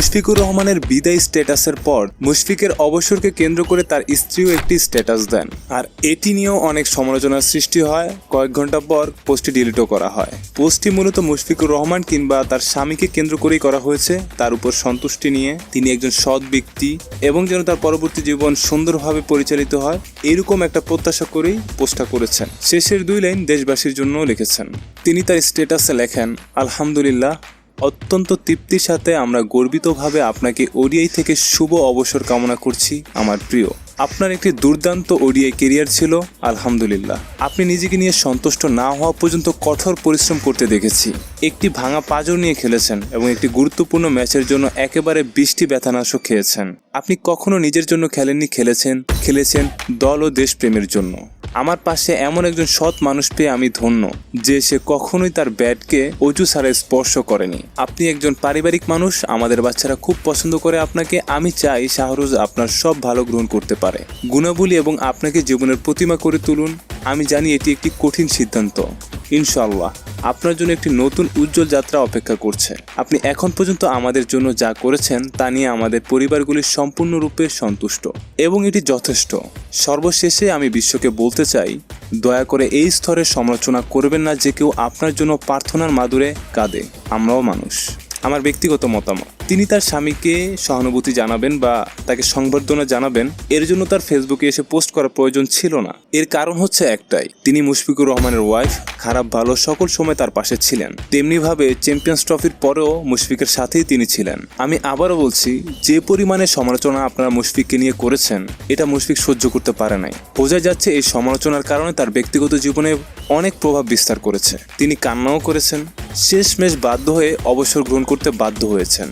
মুশফিকুর রহমানের বিদায় স্ট্যাটাসের পর মুশফিকের অবসরকে কেন্দ্র করে তার স্ত্রীও একটি স্ট্যাটাস দেন। আর এটি নিয়েও অনেক সমালোচনার সৃষ্টি হয়। কয়েক ঘণ্টা পর পোস্টটি ডিলিটও করা হয়। পোস্টটি মূলত মুশফিকুর রহমান কিংবা তার স্বামীকে কেন্দ্র করেই করা হয়েছে। তার উপর সন্তুষ্টি নিয়ে তিনি একজন সৎ ব্যক্তি এবং যেন তার পরবর্তী জীবন সুন্দরভাবে পরিচালিত হয়, এরকম একটা প্রত্যাশা করেই পোস্টটা করেছেন। শেষের দুই লাইন দেশবাসীর জন্য লিখেছেন। তিনি তার স্ট্যাটাসে লেখেন, আলহামদুলিল্লাহ অত্যন্ত তৃপ্তির সাথে আমরা গর্বিতভাবে আপনাকে ওডিআই থেকে শুভ অবসর কামনা করছি আমার প্রিয়। আপনার একটি দুর্দান্ত ওডিআই কেরিয়ার ছিল, আলহামদুলিল্লাহ। আপনি নিজেকে নিয়ে সন্তুষ্ট না হওয়া পর্যন্ত কঠোর পরিশ্রম করতে দেখেছি। একটি ভাঙা পাজর নিয়ে খেলেছেন এবং একটি গুরুত্বপূর্ণ ম্যাচের জন্য একেবারে বৃষ্টি ব্যথানাশক খেয়েছেন। আপনি কখনো নিজের জন্য খেলেননি, খেলেছেন খেলেছেন দল ও দেশপ্রেমের জন্য। আমার পাশে এমন একজন সৎ মানুষ পেয়ে আমি ধন্য, যে সে কখনোই তার ব্যাটকে অজু ছাড়া স্পর্শ করেনি। আপনি একজন পারিবারিক মানুষ, আমাদের বাচ্চারা খুব পছন্দ করে আপনাকে, আমি চাই শাহরুজ আপনার সব ভালো গ্রহণ করতে পারে। গুণাবলী এবং আপনাকে জীবনের প্রতিমা করে তুলুন। আমি জানি এটি একটি কঠিন সিদ্ধান্ত। ইনশাল্লাহ আপনার জন্য একটি নতুন উজ্জ্বল যাত্রা অপেক্ষা করছে। আপনি এখন পর্যন্ত আমাদের জন্য যা করেছেন তা নিয়ে আমাদের পরিবারগুলি সম্পূর্ণরূপে সন্তুষ্ট। এবং এটি যথেষ্ট। সর্বশেষে আমি বিশ্বকে বলতে চাই, দয়া করে এই স্তরের সমালোচনা করবেন না যে কেউ আপনার জন্য প্রার্থনার মাদুরে কাঁদে। আমরাও মানুষ। আমার ব্যক্তিগত মতামত। তিনি তার স্বামীকে সহানুভূতি জানাবেন বা তাকে সংবর্ধনা জানাবেন, এর জন্য তার ফেসবুকে এসে পোস্ট করার প্রয়োজন ছিল না। এর কারণ হচ্ছে একটাই, তিনি মুশফিকুর রহমানের ওয়াইফ খারাপ ভালো সকল সময় তার পাশে ছিলেন। তেমনিভাবে চ্যাম্পিয়ন্স ট্রফির পরেও মুশফিকের সাথেই তিনি ছিলেন। আমি আবারও বলছি, যে পরিমাণে সমালোচনা আপনারা মুশফিককে নিয়ে করেছেন, এটা মুশফিক সহ্য করতে পারে নাই। বোঝা যাচ্ছে এই সমালোচনার কারণে তার ব্যক্তিগত জীবনে অনেক প্রভাব বিস্তার করেছে। তিনি কান্নাও করেছেন, শেষমেশ বাধ্য হয়ে অবসর গ্রহণ করতে বাধ্য হয়েছেন।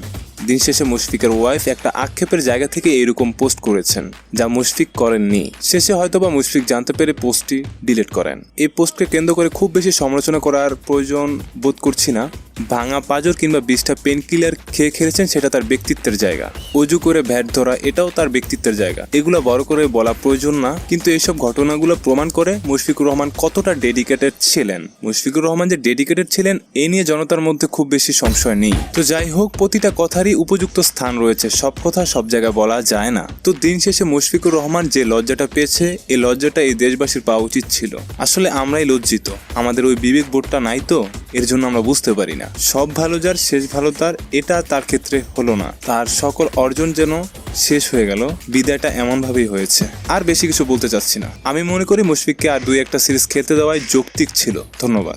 দিন শেষে মুশফিকের ওয়াইফ একটা আক্ষেপের জায়গা থেকে এরকম পোস্ট করেছেন, যা মুশফিক করেননি। শেষে হয়তোবা মুশফিক জানতে পেরে পোস্টটি ডিলিট করেন। এই পোস্টকে কেন্দ্র করে খুব বেশি সমালোচনা করার প্রয়োজন বোধ করছি না। ভাঙা পাজর কিংবা বিশটা পেন কিলার খেয়ে খেলেছেন, সেটা তার ব্যক্তিত্বের জায়গা। অজু করে ভ্যাট ধরা, এটাও তার ব্যক্তিত্বের জায়গা। এগুলো বড় করে বলা প্রয়োজন না, কিন্তু এইসব ঘটনাগুলো প্রমাণ করে মুশফিকুর রহমান কতটা ডেডিকেটেড ছিলেন। মুশফিকুর রহমান যে ডেডিকেটেড ছিলেন, এ নিয়ে জনতার মধ্যে খুব বেশি সংশয় নেই। তো যাই হোক, প্রতিটা কথারই উপযুক্ত স্থান রয়েছে। সব কথা সব জায়গায় বলা যায় না। তো দিন শেষে মুশফিকুর রহমান যে লজ্জাটা পেয়েছে এই লজ্জাটা এই দেশবাসীর পাওয়া উচিত ছিল। আসলে আমরাই লজ্জিত। আমাদের ওই বিবেক বোর্ডটা নাই তো? এর জন্য আমরা বুঝতে পারি না। সব ভালো যার, শেষ ভালো তার, এটা তার ক্ষেত্রে হলো না। তার সকল অর্জন যেন শেষ হয়ে গেল, বিদায়টা এমনভাবেই হয়েছে। আর বেশি কিছু বলতে চাচ্ছি না। আমি মনে করি মুশফিককে আর দুই একটা সিরিজ খেলতে দেওয়াই যৌক্তিক ছিল। ধন্যবাদ।